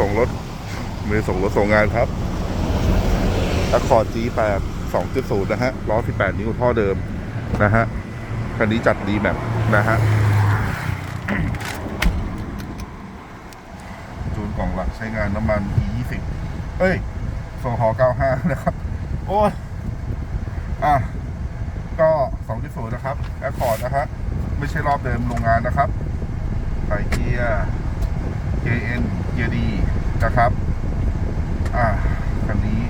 ส่งรถมือส่งรถส่งงานครับ Accord G8 2.0นย์นะฮะล้อ18นิ้วท่อเดิมนะฮะคันนี้จัดดีแบบนะฮะจูนกล่องหลักใช้งานน้ำมัน E20 เอ้ยโซฮอ95 นะครับ โอ้ยอะ ก็2.0นะครับ Accord นะฮะไม่ใช่รอบเดิมโรงงานนะครับ ใส่เกียร์ KN เกียร์ดี นะครับ อ่าคันนี้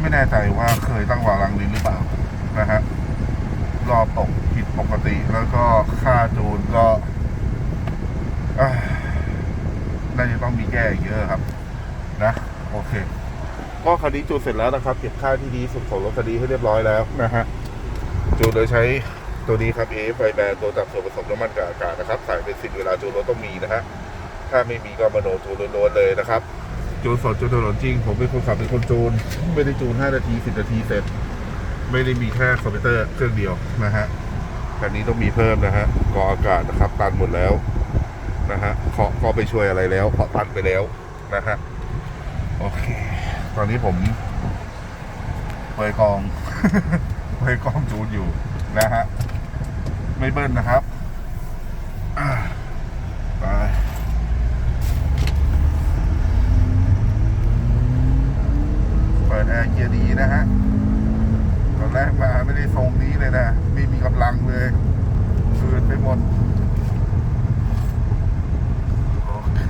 ไม่แน่ใจว่าเคยตั้งวาลังลิ้นหรือเปล่านะฮะรอบตกผิดปกติแล้วก็ค่าจูนก็น่าจะต้องมีแก้เยอะครับ นะ โอเค ก็คันนี้จูนเสร็จแล้วนะครับ เก็บค่าที่ดีสุดของรถคันนี้ให้เรียบร้อยแล้วนะฮะจูนโดยใช้ ตัวนี้ครับ AF ไฟแบนตัวจับส่วนผสมน้ำมันกับอากาศนะครับใส่เป็นสิบเวลาจูนรถต้องมีนะฮะถ้าไม่มีก็มาโนจูนล้วนๆเลยนะครับจูนสดจูนถนนจริง ผมเป็นคนขับเป็นคนจูน ไม่ได้จูน 5 นาที 10 นาทีเสร็จ ไม่ได้มีแค่คอมพิวเตอร์เครื่องเดียวนะฮะคันนี้ต้องมีเพิ่มนะฮะกออากาศนะครับตันหมดแล้วนะฮะเคาะก็ไปช่วยอะไรแล้วเคาะตันไปแล้วนะฮะโอเค ตอนนี้ผมเปิดกองเปิดกองจูนอยู่นะฮะ ไม่เบิ้ลนะครับไปเปิดแอร์เกียร์ดีนะฮะ ตอนแรกมาไม่ได้ทรงนี้เลยนะ ไม่มีกำลังเลยคืนไปหมด โอเค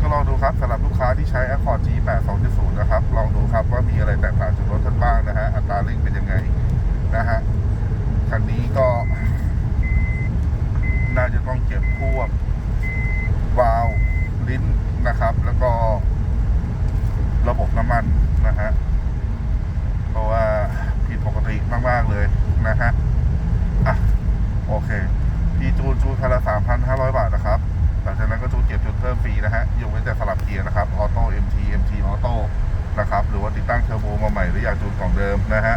ก็ลองดูครับสำหรับลูกค้าที่ใช้ Accord G8 2.0 นะครับ ลองดูครับว่ามีอะไรแตกต่างจากรถท่านบ้างนะฮะ อัตราเร่งเป็นยังไง นะฮะ คันนี้ก็ น่าจะต้องเก็บพวก วาล์วลิ้นนะครับ แล้วก็ระบบน้ำมันนะฮะ เพราะว่าผิดปกติมาก ๆ เลย นะฮะ อะ โอเค พี่จูนจูนคันละ3,500บาทนะครับ หลังจากนั้นก็จูนเก็บจูนเพิ่มฟรีนะฮะยกเว้นแต่สลับเกียร์นะครับ ออโต้ MT MT ออโต้นะครับ หรือว่าติดตั้งเทอร์โบมาใหม่หรืออยากจูนกล่องเดิมนะฮะ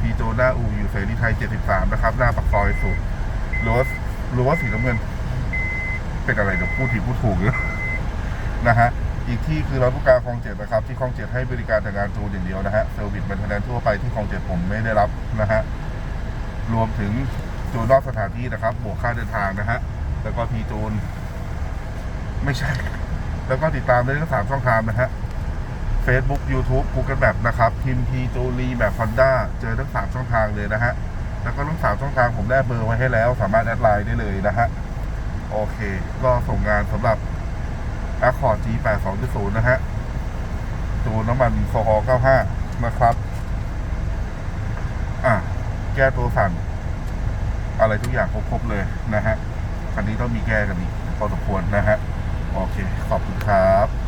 พี่จูนหน้าอู่อยู่เสรีไทย 73 นะครับ หน้าปากซอยสุดหรือว่าหรือว่าสีน้ำเงิน เป็นอะไรเดี๋ยวพูดผิดพูดถูกเยอะนะฮะอีกที่คือร้านผู้การคลองเจ็ดนะครับ ที่คลองเจ็ดให้บริการแต่งานจูนอย่างเดียวนะฮะเซอร์วิสแมนเทนแนนทั่วไปที่คลองเจ็ดผมไม่ได้รับนะฮะ รวมถึงจูนนอกสถานที่นะครับ บวกค่าเดินทางนะฮะ แล้วก็พีจูน ไม่ใช่ แล้วก็ติดตามได้ทั้งสามช่องทางนะฮะ Facebook YouTube Google Map นะครับพิมพ์พีจูรีแบบฮอนด้าเจอทั้งสามช่องทางเลยนะฮะ แล้วก็ทั้งสามช่องทางผมได้เบอร์ไว้ให้แล้ว สามารถแอดไลน์ได้เลยนะฮะ โอเค ก็ส่งงานสำหรับ Accord G8 2.0 นะฮะตัวน้ำมันโซฮอล์95 นะครับ แก้ตัวสั่นอะไรทุกอย่างครบๆเลยนะฮะคันนี้ต้องมีแก้กันอีกพอสมควรนะฮะโอเค ขอบคุณครับ